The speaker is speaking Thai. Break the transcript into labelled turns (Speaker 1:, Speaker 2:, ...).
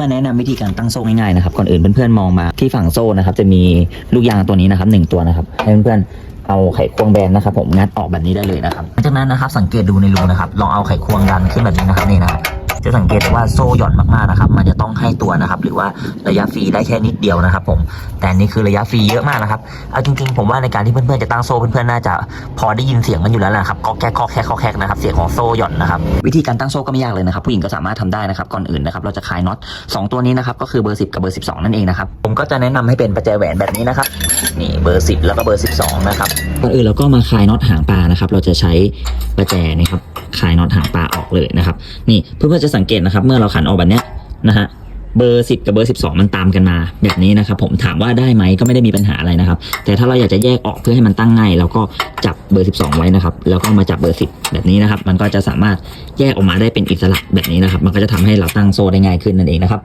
Speaker 1: มาแนะนำวิธีการตั้งโซ่ง่ายๆนะครับก่อนอื่นเพื่อนๆมองมาที่ฝั่งโซ่นะครับจะมีลูกยางตัวนี้นะครับหนึ่งตัวนะครับให้เพื่อนๆเอาไขควงแบนนะครับผมงัดออกแบบนี้ได้เลยนะครับหลังจากนั้นนะครับสังเกตดูในรูนะครับลองเอาไขควงดันขึ้นแบบนี้นะครับนี่นะครับจะสังเกตว่าโซ่หย่อนมากๆนะครับ มันจะต้องห นะครับ หรือว่าระยะฟรีได้แค่นิดเดียวนะครับ ผม แต่นี่คือระยะฟรีเยอะมากนะครับ เอาจริง ๆ ผมว่าในการที่เพื่อนๆจะตั้งโซ่เพื่อนๆน่าจะพอได้ยินเสียงมันอยู่แล้วแหละครับก็แค่ก็แค่ก็แค่นะครับ เสียงของโซ่หย่อนนะครับ วิธีการตั้งโซ่ก็ไม่ยากเลยนะครับ ผู้หญิงก็สามารถทำได้นะครับ ก่อนอื่นนะครับ เราจะคลายน็อตสองตัวนี้นะครับ ก็คือเบอร์ 10 กับเบอร์ 12 นั่นเองนะครับ ผมก็จะแนะนำให้เป็นประแจแหวนแบบนี้นะครับ นี่เบอร์ 10 แล้วก็เบอร์ 12 นะครับ ก่อนอื่นเราก็มาคลายน็อตหางปลานะครับ เราจะใช้ประแจนี่ครับคลายน็อตหางปลาออกเลยนะครับ นี่เพื่อนๆจะสังเกตนะครับ เมื่อเราขันออกแบบเนี้ยนะฮะ เบอร์ 10 กับเบอร์ 12 มันตามกันมา แบบนี้นะครับผมถามว่าได้ไหมก็ไม่ได้มีปัญหาอะไรนะครับ แต่ถ้าเราอยากจะแยกออกเพื่อให้มันตั้งง่ายเราก็จับเบอร์ 12 ไว้นะครับ แล้วก็มาจับเบอร์ 10 แบบนี้นะครับ มันก็จะสามารถแยกออกมาได้เป็นอิสระแบบนี้นะครับ มันก็จะทำให้เราตั้งโซ่ได้ง่ายขึ้นนั่นเองนะครับ